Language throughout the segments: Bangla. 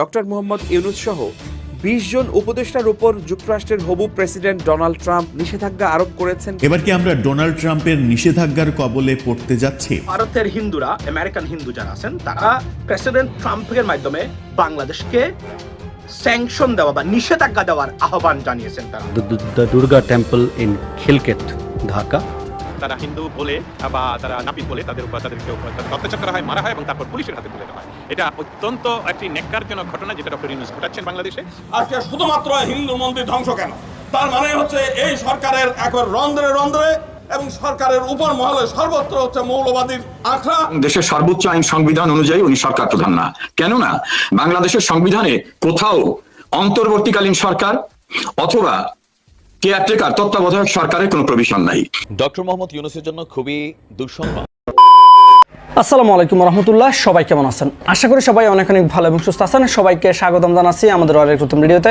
ডক্টর মোহাম্মদ ইউনুস সহ বিশ জন উপদেষ্টার উপর যুক্তরাষ্ট্রের হবু প্রেসিডেন্ট ডোনাল্ড ট্রাম্প নিষেধাজ্ঞা আরোপ করেছেন। এবার কি আমরা ডোনাল্ড ট্রাম্পের নিষেধাজ্ঞার কবলে পড়তে যাচ্ছি? ভারতের হিন্দুরা আমেরিকান হিন্দু যারা আছেন তারা প্রেসিডেন্ট ট্রাম্পের মাধ্যমে বাংলাদেশকে স্যাংশন দেওয়া বা নিষেধাজ্ঞা দেওয়ার আহ্বান জানিয়েছেন তারা। Durga temple in Khilket, Dhaka. তারা হিন্দু বলে বা তারা নাপিত বলে তাদের উপর তাদেরকে উপর অত্যাচার করা হয় মারা হয় এবং তারপর পুলিশের হাতে তুলে দেওয়া হয়। এটা অত্যন্ত একটি নেককারজনক ঘটনা যেটা ডক্টর ইউনুস ঘটাচ্ছেন বাংলাদেশে। আজকে শুধুমাত্র হিন্দু মন্দির ধ্বংস কেন? তার মানে হচ্ছে এই সরকারের একবার রন্ধ্রে রন্ধ্রে এবং সরকারের উপর মহলে সর্বত্র হচ্ছে মৌলবাদীর আখড়া। দেশের সর্বোচ্চ আইন সংবিধান অনুযায়ী উনি সরকার প্রধান না। কেননা বাংলাদেশের সংবিধানে কোথাও অন্তর্বর্তীকালীন সরকার অথবা কেয়ারটেকার তত্ত্বাবধায়ক সরকারের কোনো প্রভিশন নাই। ডক্টর মোহাম্মদ ইউনুসের জন্য খুবই দুঃসংবাদ। আসসালামু আলাইকুম রহমতুল্লাহ সবাই কেমন আছেন? আশা করি সবাই অনেক অনেক ভালো এবং সুস্থ আছেন। সবাইকে স্বাগতম জানাচ্ছি আমাদের অনেক নতুন ভিডিওতে।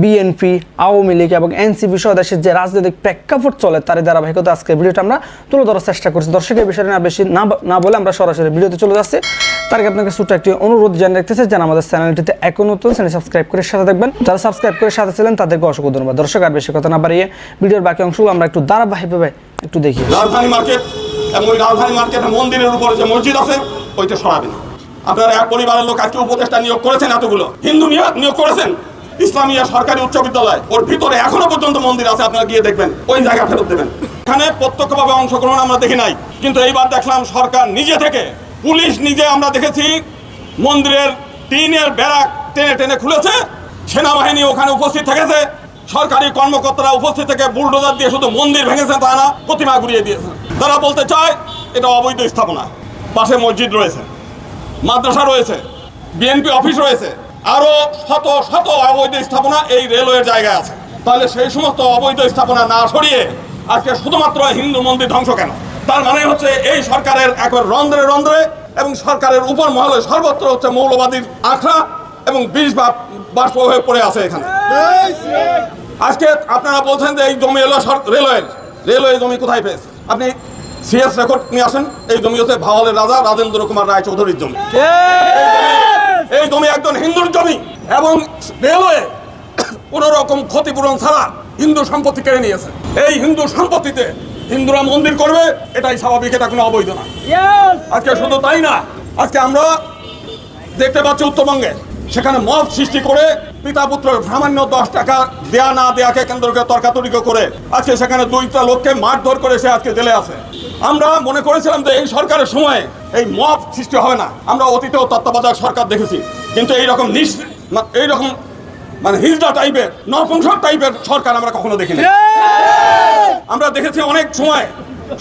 বিএনপি আওয়ামী লীগ এবং এনসিপি সহ দেশের যে রাজনৈতিক প্রেক্ষাপট চলে তার ধারাবাহিকতা আজকের ভিডিওটা আমরা তুলে ধরার চেষ্টা করছি। দর্শকের বিষয়টা না বেশি না বলে আমরা সরাসরি ভিডিওতে চলে যাচ্ছি। তার আগে আপনাকে ছোট্ট একটি অনুরোধ জানিয়ে রাখতেছে যেন আমাদের চ্যানেলটিতে এখন নতুন, চ্যানেল সাবস্ক্রাইব করে সাথে থাকবেন। যারা সাবস্ক্রাইব করে সাথে ছিলেন, তাদেরকে অসংখ্য ধন্যবাদ। দর্শক, আর বেশি কথা না বাড়িয়ে ভিডিওর বাকি অংশগুলো আমরা একটু ধারাবাহিকভাবে একটু দেখি রাজধানী মার্কেট এবং ওই রাজধানী মার্কেটের মন্দিরের উপরে যে মসজিদ আছে, ওইটা সরাবেন। আপনারা এক পরিবারের লোক, আজকে উপদেষ্টা নিয়োগ করেছেন এতগুলো। হিন্দু নিয়োগ করেছেন। ইসলামিয়া সরকারি উচ্চ বিদ্যালয়, ওর ভিতরে এখনও পর্যন্ত মন্দির আছে, আপনারা গিয়ে দেখবেন, ওই জায়গা ফেরত দেবেন। এখানে প্রত্যক্ষভাবে অংশগ্রহণ আমরা দেখি নাই, কিন্তু এইবার দেখলাম সরকার নিজে থেকে, পুলিশ নিজে আমরা দেখেছি, মন্দিরের টিনের ব্যারাক টেনে টেনে খুলেছে, সেনাবাহিনী ওখানে উপস্থিত থেকেছে, সরকারি কর্মকর্তারা উপস্থিত থেকে বুলডোজার দিয়ে শুধু মন্দির ভেঙেছে, তা না, প্রতিমা ঘুরিয়ে দিয়েছে। তারা বলতে চায়, এটা অবৈধ স্থাপনা, পাশে মসজিদ রয়েছে, মাদ্রাসা রয়েছে, বিএনপি অফিস রয়েছে আরও শত শত অবৈধ স্থাপনা এই রেলওয়ের জায়গায় আছে। তাহলে সেই সমস্ত অবৈধ স্থাপনা না সরিয়ে আজকে শুধুমাত্র হিন্দু মন্দির ধ্বংস কেন? তার মানে হচ্ছে এই সরকারের একবার রন্ধ্রে রন্ধ্রে এবং সরকারের উপর মহলে সর্বত্র হচ্ছে মৌলবাদীর আখড়া এবং বিষ বা বাষ্প হয়ে পড়ে আছে এখানে। আজকে আপনারা বলছেন যে এই জমি এলো রেলওয়ের রেলওয়ে। জমি কোথায় পেয়েছে? আপনি সিএস রেকর্ড নিয়ে আসেন, এই জমি হচ্ছে ভাওয়ালের রাজা রাজেন্দ্র কুমার রায় চৌধুরীর জমি। এই জমি একজন হিন্দুর জমি এবং রেলওয়ে কোন রকম ক্ষতিপূরণ ছাড়া হিন্দু সম্পত্তি কেড়ে নিয়েছে। এই হিন্দু সম্পত্তিতে হিন্দুরা মন্দির করবে এটাই স্বাভাবিক এটা কোনো অবৈধ না। আজকে শুধু তাই না আজকে আমরা দেখতে পাচ্ছি উত্তরবঙ্গে সেখানে মত সৃষ্টি করে পিতা পুত্র সামান্য দশ টাকা দেয়া না দেয়াকে কেন্দ্র করে তর্কাতর্কি করে আজকে সেখানে দুইটা লোককে মারধর করে সে আজকে জেলে আছে। আমরা মনে করেছিলাম যে এই সরকারের সময় এই মত সৃষ্টি হবে না। আমরা অতীতেও তত্ত্বাবধায়ক সরকার দেখেছি। কিন্তু এইরকম নিঃ এইরকম মানে হিজড়া টাইপের নপুংসক টাইপের সরকার আমরা কখনো দেখিনি। আমরা দেখেছি অনেক সময়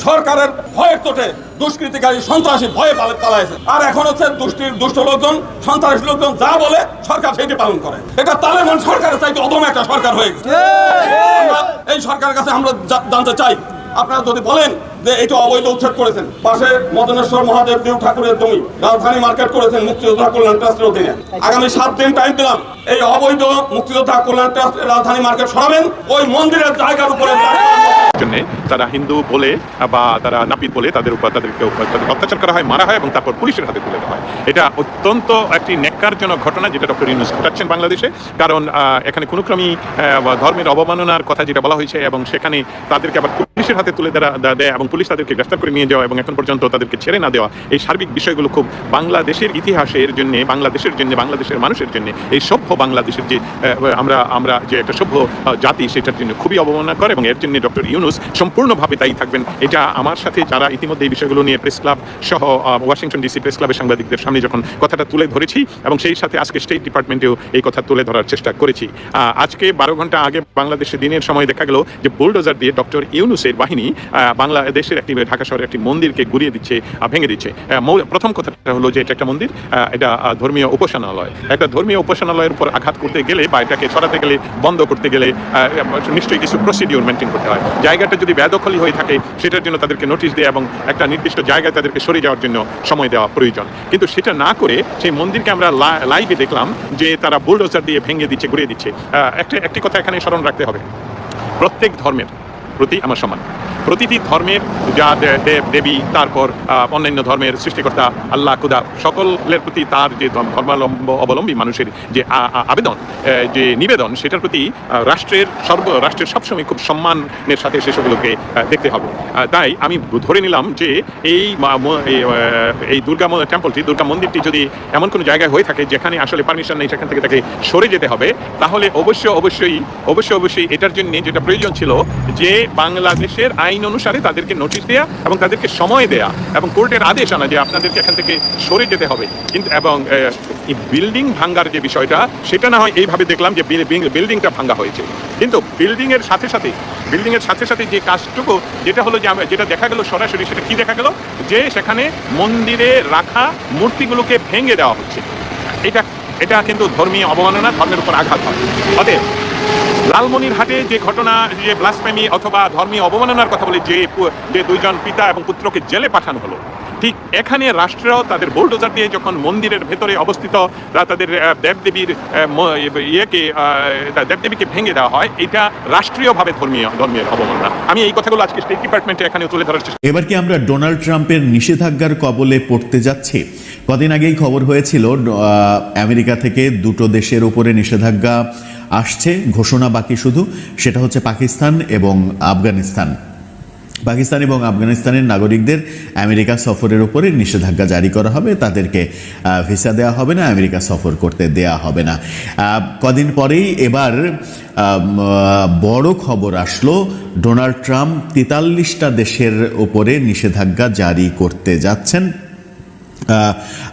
সরকারের ভয়ের তোটে দুষ্কৃতিকারী সন্ত্রাসী ভয়ে পালা- পালাইছে। আর এখন হচ্ছে দুষ্টির দুষ্ট লোকজন সন্ত্রাসী লোকজন যা বলে সরকার সেটি পালন করে। এটা তালেবান সরকারের চাইতে অদম একটা সরকার হয়ে গেছে। এই সরকারের কাছে আমরা জানতে চাই আপনারা যদি বলেন যে এটা অবৈধ উচ্ছেদ করেছেন, পাশে মদনেশ্বর মহাদেব দেব ঠাকুরের জমি, রাজধানী মার্কেট করেছেন মুক্তিযোদ্ধা কল্যাণ ট্রাস্টের অধীনে। আগামী সাত দিন টাইম দিলাম, এই অবৈধ মুক্তিযোদ্ধা কল্যাণ ট্রাস্ট রাজধানী মার্কেট সরাবেন, ওই মন্দিরের জায়গার উপরে জন্য তারা হিন্দু বলে বা তারা নাপিত বলে তাদের উপর তাদেরকে তাদের অত্যাচার করা হয়, মারা হয় এবং তারপর পুলিশের হাতে তুলে দেওয়া হয়। এটা অত্যন্ত একটি নেককারজনক ঘটনা যেটা ডক্টর ইউনুস ঘটাচ্ছেন বাংলাদেশে। কারণ এখানে কোনো ক্রমেই ধর্মের অবমাননার কথা যেটা বলা হয়েছে এবং সেখানে তাদেরকে আবার পুলিশের হাতে তুলে দেয় এবং পুলিশ তাদেরকে গ্রেফতার করে নিয়ে যাওয়া এবং এখন পর্যন্ত তাদেরকে ছেড়ে না দেওয়া, এই সার্বিক বিষয়গুলো খুব বাংলাদেশের ইতিহাসের জন্য, বাংলাদেশের জন্য, বাংলাদেশের মানুষের জন্য, এই সভ্য বাংলাদেশের যে আমরা আমরা যে একটা সভ্য জাতি সেটার জন্য খুবই অবমাননা করে এবং এর জন্য ডক্টর ইউনুস ইউনুস সম্পূর্ণভাবে দায়ী থাকবেন। এটা আমার সাথে যারা ইতিমধ্যে এই বিষয়গুলো নিয়ে প্রেস ক্লাব সহ ওয়াশিংটন ডিসি প্রেস ক্লাবের সাংবাদিকদের সামনে যখন কথাটা তুলে ধরেছি এবং সেই সাথে আজকে স্টেট ডিপার্টমেন্টেও এই কথা তুলে ধরার চেষ্টা করেছি। আজকে বারো ঘণ্টা আগে বাংলাদেশে দিনের সময় দেখা গেল যে বুলডোজার দিয়ে ডক্টর ইউনুসের বাহিনী বাংলাদেশের একটি, ঢাকা শহরের একটি মন্দিরকে গুড়িয়ে দিচ্ছে ভেঙে দিচ্ছে। প্রথম কথাটা হলো যে এটা একটা মন্দির এটা ধর্মীয় উপাসনালয়। একটা ধর্মীয় উপাসনালয়ের উপর আঘাত করতে গেলে বা এটাকে সরাতে গেলে, বন্ধ করতে গেলে নিশ্চয়ই কিছু প্রসিডিওর মেনটেন করতে হয়। জায়গাটা যদি ব্যদখলি হয়ে থাকে, সেটার জন্য তাদেরকে নোটিশ দেয় এবং একটা নির্দিষ্ট জায়গায় তাদেরকে সরে যাওয়ার জন্য সময় দেওয়া প্রয়োজন। কিন্তু সেটা না করে সেই মন্দিরকে আমরা লাইভে দেখলাম যে তারা বুলডোজার দিয়ে ভেঙে দিচ্ছে ঘুরিয়ে দিচ্ছে। একটা, একটি কথা এখানে স্মরণ রাখতে হবে। প্রত্যেক ধর্মের প্রতি আমার সম্মান প্রতিটি ধর্মের যা দেব দেবী তারপর অন্যান্য ধর্মের সৃষ্টিকর্তা আল্লাহ খুদা সকলের প্রতি তার যে ধর্ম- ধর্মাবলম্ব অবলম্বী মানুষের যে আবেদন যে নিবেদন সেটার প্রতি রাষ্ট্রের সর্ব রাষ্ট্রের সবসময় খুব সম্মানের সাথে সেসবগুলোকে দেখতে হবে। তাই আমি ধরে নিলাম যে এই এই, দুর্গা টেম্পলটি দুর্গা মন্দিরটি যদি এমন কোনো জায়গায় হয়ে থাকে যেখানে আসলে পারমিশন নেই সেখান থেকে তাকে সরে যেতে হবে তাহলে অবশ্যই অবশ্যই অবশ্যই অবশ্যই এটার জন্য যেটা প্রয়োজন ছিল যে বাংলাদেশের আইন অনুসারে তাদেরকে নোটিশ দেয়া এবং তাদেরকে সময় দেয়া এবং কোর্টের আদেশ আনা যে আপনাদেরকে এখান থেকে সরে যেতে হবে। কিন্তু এবং বিল্ডিং ভাঙ্গার যে বিষয়টা, সেটা না হয় এইভাবে দেখলাম যে বিল্ডিংটা ভাঙ্গা হয়েছে। কিন্তু বিল্ডিং এর সাথে সাথে বিল্ডিং এর সাথে সাথে যে কাজটুকু, যেটা হলো যে যেটা দেখা গেল সরাসরি, সেটা কি দেখা গেল? যে সেখানে মন্দিরে রাখা মূর্তিগুলোকে ভেঙে দেওয়া হচ্ছে। এটা এটা কিন্তু ধর্মীয় অবমাননা, ধর্মের উপর আঘাত হয়। অতএব লালমনিরহাটে যে ঘটনা, যে ব্লাসফেমি অথবা ধর্মীয় অবমাননার কথা বলে যে যে দুইজন পিতা এবং পুত্রকে জেলে পাঠানো হলো, ঠিক এখানে রাষ্ট্রও তাদের বোল্ডোজার দিয়ে যখন মন্দিরের ভেতরে অবস্থিত তাদের দেবদেবীর ইয়েকে দেবদেবীকে ভেঙে দেওয়া হয়, এটা রাষ্ট্রীয়ভাবে ধর্মীয় ধর্মীয় অবমাননা। আমি এই কথাগুলো আজকে স্টেট ডিপার্টমেন্টে এখানে তুলে ধরার চেষ্টা এবার কি আমরা ডোনাল্ড ট্রাম্পের নিষেধাজ্ঞার কবলে পড়তে যাচ্ছি? কদিন আগেই খবর হয়েছিল আমেরিকা থেকে দুটো দেশের উপরে নিষেধাজ্ঞা আসছে, ঘোষণা বাকি শুধু, সেটা হচ্ছে পাকিস্তান এবং আফগানিস্তান। পাকিস্তান এবং আফগানিস্তানের নাগরিকদের আমেরিকা সফরের উপরে নিষেধাজ্ঞা জারি করা হবে, তাদেরকে ভিসা দেওয়া হবে না, আমেরিকা সফর করতে দেয়া হবে না। কদিন পরেই এবার বড় খবর আসলো, ডোনাল্ড ট্রাম্প তেতাল্লিশটা দেশের ওপরে নিষেধাজ্ঞা জারি করতে যাচ্ছেন।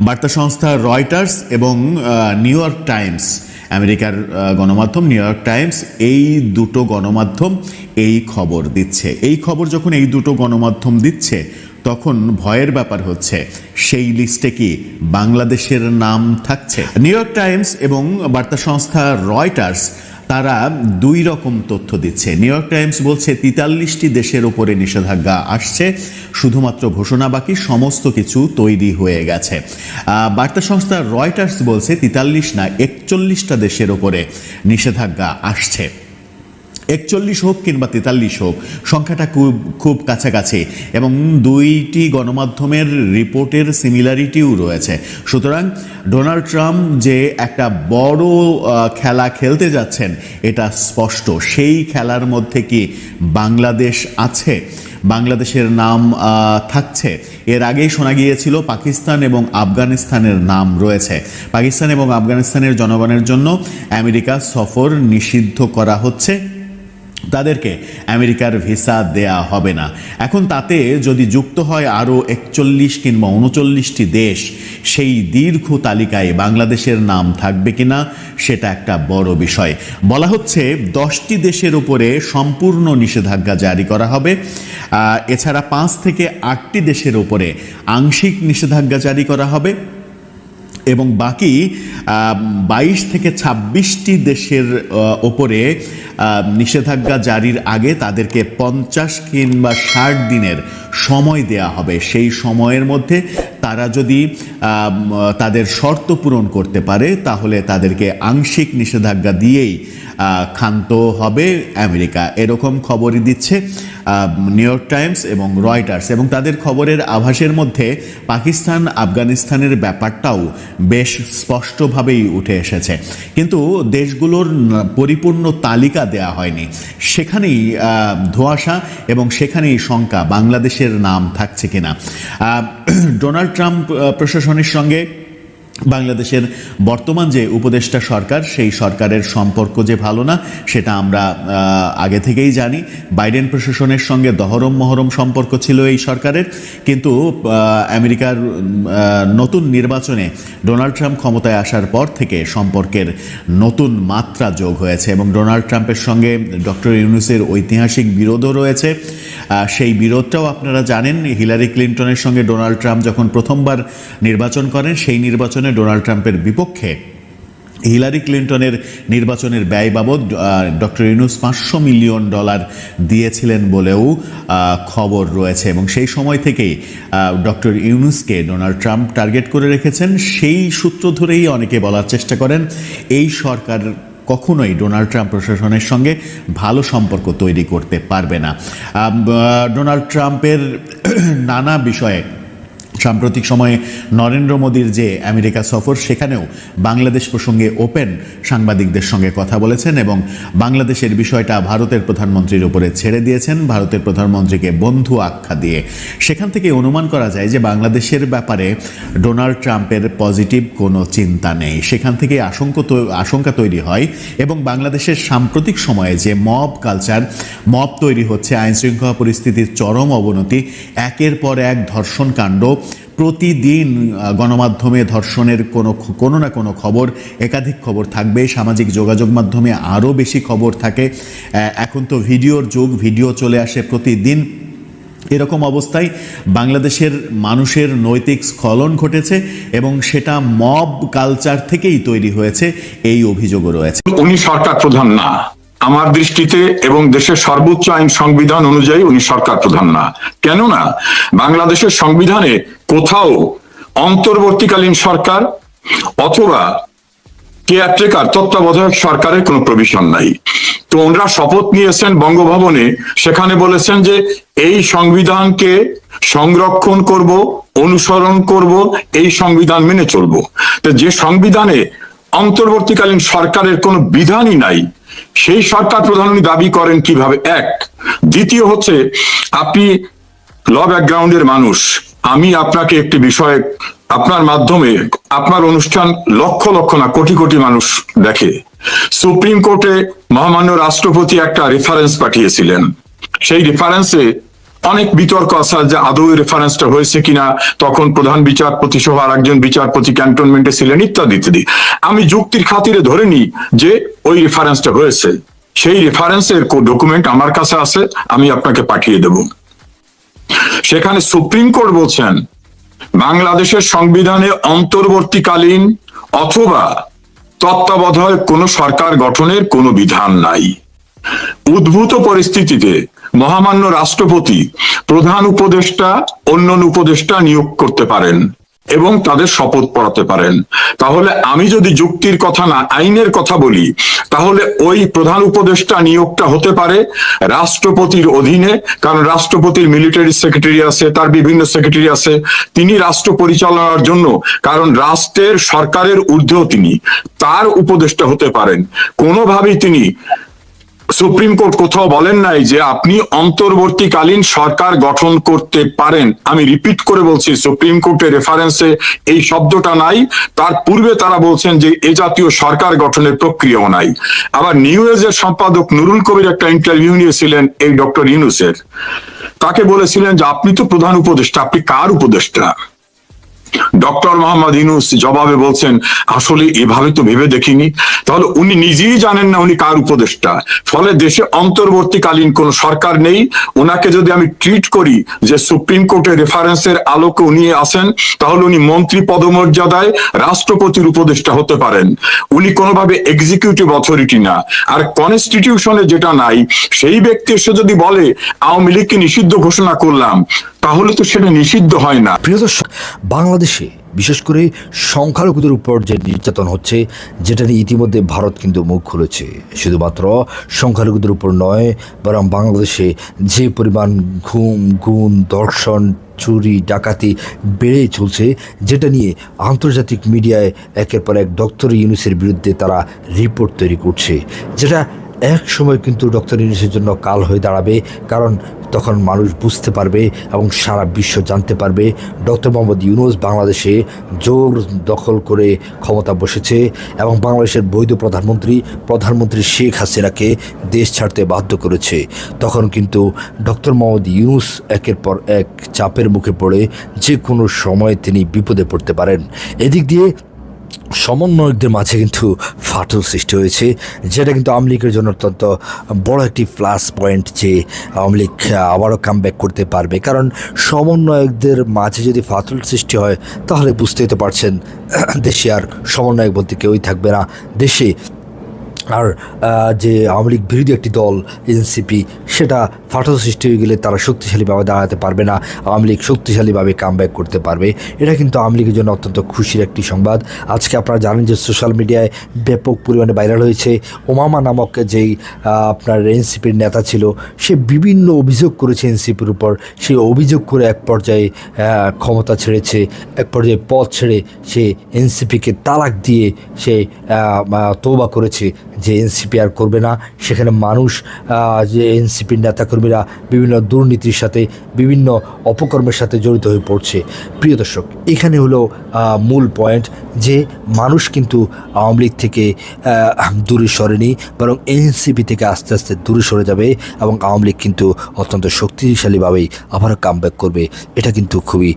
বার্তা সংস্থা রয়টার্স এবং নিউ ইয়র্ক টাইমস আমেরিকার গণমাধ্যম নিউ ইয়র্ক টাইমস এই দুটো গণমাধ্যম এই খবর দিচ্ছে। এই খবর যখন এই দুটো গণমাধ্যম দিচ্ছে, তখন ভয়ের ব্যাপার হচ্ছে, সেই লিস্টে কি বাংলাদেশের নাম থাকছে? নিউ ইয়র্ক টাইমস এবং বার্তা সংস্থা রয়টার্স তারা দুই রকম তথ্য দিচ্ছে। নিউ ইয়র্ক টাইমস বলছে, তেতাল্লিশটি দেশের ওপরে নিষেধাজ্ঞা আসছে, শুধুমাত্র ঘোষণা বাকি, সমস্ত কিছু তৈরি হয়ে গেছে। বার্তা সংস্থা রয়টার্স বলছে, তেতাল্লিশ না একচল্লিশটা দেশের ওপরে নিষেধাজ্ঞা আসছে। একচল্লিশ হোক কিংবা তেতাল্লিশ হোক, সংখ্যাটা খুব খুব কাছাকাছি এবং দুইটি গণমাধ্যমের রিপোর্টের সিমিলারিটিও রয়েছে। সুতরাং ডোনাল্ড ট্রাম্প যে একটা বড় খেলা খেলতে যাচ্ছেন, এটা স্পষ্ট। সেই খেলার মধ্যে কি বাংলাদেশ আছে? বাংলাদেশের নাম থাকছে। এর আগেই শোনা গিয়েছিল পাকিস্তান এবং আফগানিস্তানের নাম রয়েছে। পাকিস্তান এবং আফগানিস্তানের জনগণের জন্য আমেরিকা সফর নিষিদ্ধ করা হচ্ছে। তাদেরকে আমেরিকার ভিসা দেয়া হবে না। এখন তাতে যদি যুক্ত হয় আরও একচল্লিশ কিংবা উনচল্লিশটি দেশ, সেই দীর্ঘ তালিকায় বাংলাদেশের নাম থাকবে কিনা সেটা একটা বড় বিষয়। বলা হচ্ছে দশটি দেশের উপরে সম্পূর্ণ নিষেধাজ্ঞা জারি করা হবে। এছাড়া পাঁচ থেকে আটটি দেশের উপরে আংশিক নিষেধাজ্ঞা জারি করা হবে। এবং বাকি বাইশ থেকে ছাব্বিশটি দেশের ওপরে নিষেধাজ্ঞা জারির আগে তাদেরকে পঞ্চাশ কিংবা ষাট দিনের সময় দেয়া হবে। সেই সময়ের মধ্যে তারা যদি তাদের শর্ত পূরণ করতে পারে, তাহলে তাদেরকে আংশিক নিষেধাজ্ঞা দিয়েই ক্ষান্ত হবে আমেরিকা। এরকম খবরই দিচ্ছে নিউ ইয়র্ক টাইমস এবং রয়টার্স। এবং তাদের খবরের আভাসের মধ্যে পাকিস্তান আফগানিস্তানের ব্যাপারটাও বেশ স্পষ্টভাবেই উঠে এসেছে। কিন্তু দেশগুলোর পরিপূর্ণ তালিকা দেয়া হয়নি। সেখানেই ধোঁয়াশা এবং সেখানেই শঙ্কা বাংলাদেশের নাম থাকছে কিনা। ডোনাল্ড ট্রাম্প প্রশাসনের সঙ্গে বাংলাদেশের বর্তমান যে উপদেষ্টা সরকার, সেই সরকারের সম্পর্ক যে ভালো না, সেটা আমরা আগে থেকেই জানি। বাইডেন প্রশাসনের সঙ্গে দহরম মহরম সম্পর্ক ছিল এই সরকারের। কিন্তু আমেরিকার নতুন নির্বাচনে ডোনাল্ড ট্রাম্প ক্ষমতায় আসার পর থেকে সম্পর্কের নতুন মাত্রা যোগ হয়েছে এবং ডোনাল্ড ট্রাম্পের সঙ্গে ডক্টর ইউনুসের ঐতিহাসিক বিরোধও রয়েছে। সেই বিরোধটাও আপনারা জানেন, হিলারি ক্লিন্টনের সঙ্গে ডোনাল্ড ট্রাম্প যখন প্রথমবার নির্বাচন করেন, সেই নির্বাচনে ডোনাল্ড ট্রাম্পের বিপক্ষে হিলারি ক্লিন্টনের নির্বাচনের ব্যয় বাবদ ডক্টর ইউনুস পাঁচশো মিলিয়ন ডলার দিয়েছিলেন বলেও খবর রয়েছে। এবং সেই সময় থেকেই ডক্টর ইউনুসকে ডোনাল্ড ট্রাম্প টার্গেট করে রেখেছেন। সেই সূত্র ধরেই অনেকে বলার চেষ্টা করেন, এই সরকার কখনোই ডোনাল্ড ট্রাম্প প্রশাসনের সঙ্গে ভালো সম্পর্ক তৈরি করতে পারবে না। ডোনাল্ড ট্রাম্পের নানা বিষয়ে সাম্প্রতিক সময়ে নরেন্দ্র মোদীর যে আমেরিকা সফর, সেখানেও বাংলাদেশ প্রসঙ্গে ওপেন সাংবাদিকদের সঙ্গে কথা বলেছেন এবং বাংলাদেশের বিষয়টা ভারতের প্রধানমন্ত্রীর উপরে ছেড়ে দিয়েছেন। ভারতের প্রধানমন্ত্রীকে বন্ধু আখ্যা দিয়ে। সেখান থেকে অনুমান করা যায় যে বাংলাদেশের ব্যাপারে ডোনাল্ড ট্রাম্পের পজিটিভ কোনো চিন্তা নেই। সেখান থেকে আশঙ্ক আশঙ্কা তৈরি হয় এবং বাংলাদেশের সাম্প্রতিক সময়ে যে মব কালচার, মব তৈরি হচ্ছে, আইনশৃঙ্খলা পরিস্থিতির চরম অবনতি, একের পর এক ধর্ষণ কাণ্ড প্রতিদিন গণমাধ্যমে ধর্ষণের কোনো কোনো না কোনো খবর, একাধিক খবর থাকবে। সামাজিক যোগাযোগ মাধ্যমে আরও বেশি খবর থাকে। এখন তো ভিডিওর যুগ, ভিডিও চলে আসে প্রতিদিন। এরকম অবস্থায় বাংলাদেশের মানুষের নৈতিক স্খলন ঘটেছে এবং সেটা মব কালচার থেকেই তৈরি হয়েছে। এই অভিযোগও রয়েছে। উনি সরকার প্রধান না। আমার দৃষ্টিতে এবং দেশের সর্বোচ্চ আইন সংবিধান অনুযায়ী উনি সরকার প্রধান না। কেননা, বাংলাদেশের সংবিধানে কোথাও অন্তর্বর্তীকালীন সরকার অথবা কেয়ারটেকার তত্ত্বাবধায়ক সরকারের কোনো প্রভিশন নাই। তো ওনারা শপথ নিয়েছেন বঙ্গভবনে, সেখানে বলেছেন যে এই সংবিধানকে সংরক্ষণ করব, অনুসরণ করব, এই সংবিধান মেনে চলব। তো যে সংবিধানে অন্তর্বর্তীকালীন সরকারের কোনো বিধানই নাই, সেই সরকার প্রধান দাবি করেন কীভাবে? এক, দ্বিতীয় হচ্ছে আপনি ল ব্যাকগ্রাউন্ডের মানুষ আমি আপনাকে একটি বিষয়ে আপনার মাধ্যমে আপনার অনুষ্ঠান লক্ষ লক্ষ না, কোটি কোটি মানুষ দেখে। সুপ্রিম কোর্টে মহামান্য রাষ্ট্রপতি একটা রেফারেন্স পাঠিয়েছিলেন। সেই রেফারেন্সে অনেক বিতর্ক আছে যে আদৌ রেফারেন্সটা হয়েছে কিনা, তখন প্রধান বিচারপতি সহ আর একজন বিচারপতি ক্যান্টনমেন্টে ছিলেন ইত্যাদি ইত্যাদি। আমি যুক্তির খাতিরে ধরে নিই যে ওই রেফারেন্সটা হয়েছে। সেই রেফারেন্সের ডকুমেন্ট আমার কাছে আছে, আমি আপনাকে পাঠিয়ে দেব। সেখানে সুপ্রিম কোর্ট বলছেন, বাংলাদেশের সংবিধানে অন্তর্বর্তীকালীন অথবা তত্ত্বাবধায়ক কোনো সরকার গঠনের কোনো বিধান নাই। উদ্ভূত পরিস্থিতিতে মহামান্য রাষ্ট্রপতি প্রধান উপদেষ্টা অন্য উপদেষ্টা নিয়োগ করতে পারেন। এবং তাদের শপথ পড়াতে পারেন। তাহলে আমি যদি যুক্তির কথা না, আইনের কথা বলি, তাহলে ওই প্রধান উপদেষ্টা নিয়োগটা হতে পারে রাষ্ট্রপতির অধীনে, কারণ রাষ্ট্রপতির মিলিটারি সেক্রেটারি আছে, তার বিভিন্ন সেক্রেটারি আছে, তিনি রাষ্ট্র পরিচালনার জন্য, কারণ রাষ্ট্রের সরকারের ঊর্ধ্বেও তিনি, তার উপদেষ্টা হতে পারেন। কোনোভাবেই তিনি সুপ্রিম কোর্ট কোথাও বলেন নাই যে আপনি অন্তর্বর্তীকালীন সরকার গঠন করতে পারেন। আমি রিপিট করে বলছি, সুপ্রিম কোর্টের রেফারেন্সে এই শব্দটা নাই। তার পূর্বে তারা বলছেন যে এ জাতীয় সরকার গঠনের প্রক্রিয়াও নাই। আবার নিউ এজের সম্পাদক নুরুল কবির একটা ইন্টারভিউ নিয়েছিলেন এই ডক্টর ইউনুসের। তাকে বলেছিলেন যে আপনি তো প্রধান উপদেষ্টা, আপনি কার উপদেষ্টা? ডক্টর মোহাম্মদ ইনুস জবাবে বলছেন, আসলে এভাবে তো ভেবে দেখিনি। তাহলে উনি নিজেই জানেন না উনি কার উপদেষ্টা। ফলে দেশে অন্তর্বর্তীকালীন কোন সরকার নেই। ওনাকে যদি আমি ট্রিট করি যে সুপ্রিম কোর্টের রেফারেন্সের আলোকে উনি আসেন তাহলে উনি মন্ত্রী পদমর্যাদায় রাষ্ট্রপতির উপদেষ্টা হতে পারেন। উনি কোনোভাবে এক্সিকিউটিভ অথরিটি না। আর কনস্টিটিউশনে যেটা নাই, সেই ব্যক্তি এসে যদি বলে, আওয়ামী লীগকে নিষিদ্ধ ঘোষণা করলাম তাহলে তো সেটা নিষিদ্ধ হয় না। প্রিয় দর্শক, বাংলাদেশে বিশেষ করে সংখ্যালঘুদের উপর যে নির্যাতন হচ্ছে, যেটা নিয়ে ইতিমধ্যে ভারত কিন্তু মুখ খুলেছে। শুধুমাত্র সংখ্যালঘুদের উপর নয়, বরং বাংলাদেশে যে পরিমাণ ঘুম, গুণ, দর্শন, চুরি, ডাকাতি বেড়ে চলছে, যেটা নিয়ে আন্তর্জাতিক মিডিয়ায় একের পর এক ডক্টর ইউনুসের বিরুদ্ধে তারা রিপোর্ট তৈরি করছে, যেটা এক সময় কিন্তু ডক্টর ইউনুসের জন্য কাল হয়ে দাঁড়াবে, কারণ তখন মানুষ বুঝতে পারবে এবং সারা বিশ্ব জানতে পারবে। ডক্টর মোহাম্মদ ইউনুস বাংলাদেশে জোর দখল করে ক্ষমতা বসেছে এবং বাংলাদেশের বৈধ প্রধানমন্ত্রী প্রধানমন্ত্রী শেখ হাসিনাকে দেশ ছাড়তে বাধ্য করেছে। তখন কিন্তু ডক্টর মোহাম্মদ ইউনুস একের পর এক চাপের মুখে পড়ে, যে কোনো সময় তিনি বিপদে পড়তে পারেন। এদিক দিয়ে সমন্বয়কদের মাঝে কিন্তু ফাটল সৃষ্টি হয়েছে, যেটা কিন্তু আওয়ামী লীগের জন্য অত্যন্ত বড় একটি প্লাস পয়েন্ট যে আওয়ামী লীগ আবারও কাম করতে পারবে। কারণ সমন্বয়কদের মাঝে যদি ফাটল সৃষ্টি হয়, তাহলে বুঝতেই তো পারছেন, দেশে আর সমন্বয়ক বলতে কেউই থাকবে না। দেশে আর যে আওয়ামী লীগ বিরোধী একটি দল এনসিপি সেটা ফাটল সৃষ্টি হয়ে গেলে তারা শক্তিশালীভাবে দাঁড়াতে পারবে না। আওয়ামী লীগ শক্তিশালীভাবে কাম করতে পারবে। এটা কিন্তু আওয়ামী লীগের জন্য অত্যন্ত খুশির একটি সংবাদ। আজকে আপনারা জানেন যে সোশ্যাল মিডিয়ায় ব্যাপক পরিমাণে ভাইরাল হয়েছে। ওমামা নামক যেই আপনার এনসিপির নেতা ছিল, সে বিভিন্ন অভিযোগ করেছে এনসিপির উপর। সে অভিযোগ করে এক পর্যায়ে ক্ষমতা ছেড়েছে, এক পর্যায়ে পথ ছেড়ে সে এনসিপিকে তালাক দিয়ে সে তৌবা করেছে যে এনসিপি আর করবে না। সেখানে মানুষ যে এনসিপির নেতাকর্মীরা বিভিন্ন দুর্নীতির সাথে, বিভিন্ন অপকর্মের সাথে জড়িত হয়ে পড়ছে। প্রিয় দর্শক, এখানে হলো মূল পয়েন্ট যে মানুষ কিন্তু আওয়ামী লীগ থেকে দূরে সরেনি, বরং এনসিপি থেকে আস্তে আস্তে দূরে সরে যাবে এবং আওয়ামী লীগ কিন্তু অত্যন্ত শক্তিশালীভাবেই আবারও কামব্যাক করবে। এটা কিন্তু খুবই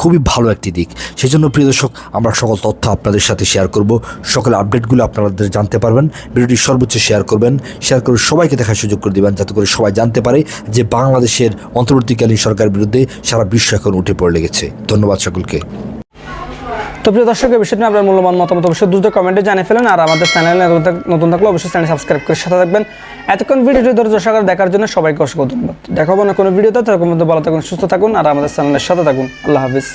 খুবই ভালো একটি দিক। সেজন্য প্রিয় দর্শক, আমরা সকল তথ্য আপনাদের সাথে শেয়ার করব। সকল আপডেটগুলো আপনাদের জানতে পারবেন। ভিডিওটি সর্বোচ্চ শেয়ার করবেন। শেয়ার করে সবাইকে দেখার সুযোগ করে দেবেন, যাতে করে সবাই জানতে পারে যে বাংলাদেশের অন্তর্বর্তীকালীন সরকারের বিরুদ্ধে সারা বিশ্ব এখন উঠে পড়ে লেগেছে। ধন্যবাদ সকলকে। তো প্রিয় দর্শক এই বিষয়টি আপনার মূল্যবান মতামত অবশ্যই দ্রুত কমেন্টে জানিয়ে ফেলেন, আর আমাদের চ্যানেল নতুন থাকলে অবশ্যই চ্যানেল সাবস্ক্রাইব করে সাথে থাকবেন। এতক্ষণ ভিডিওটি ধৈর্য সহকারে দেখার জন্য সবাইকে অসংখ্য ধন্যবাদ। দেখাবো না কোনো ভিডিওতে তখন মধ্যে ভালো থাকুন, সুস্থ থাকুন, আর আমাদের চ্যানেলের সাথে থাকুন। আল্লাহ হাফিজ।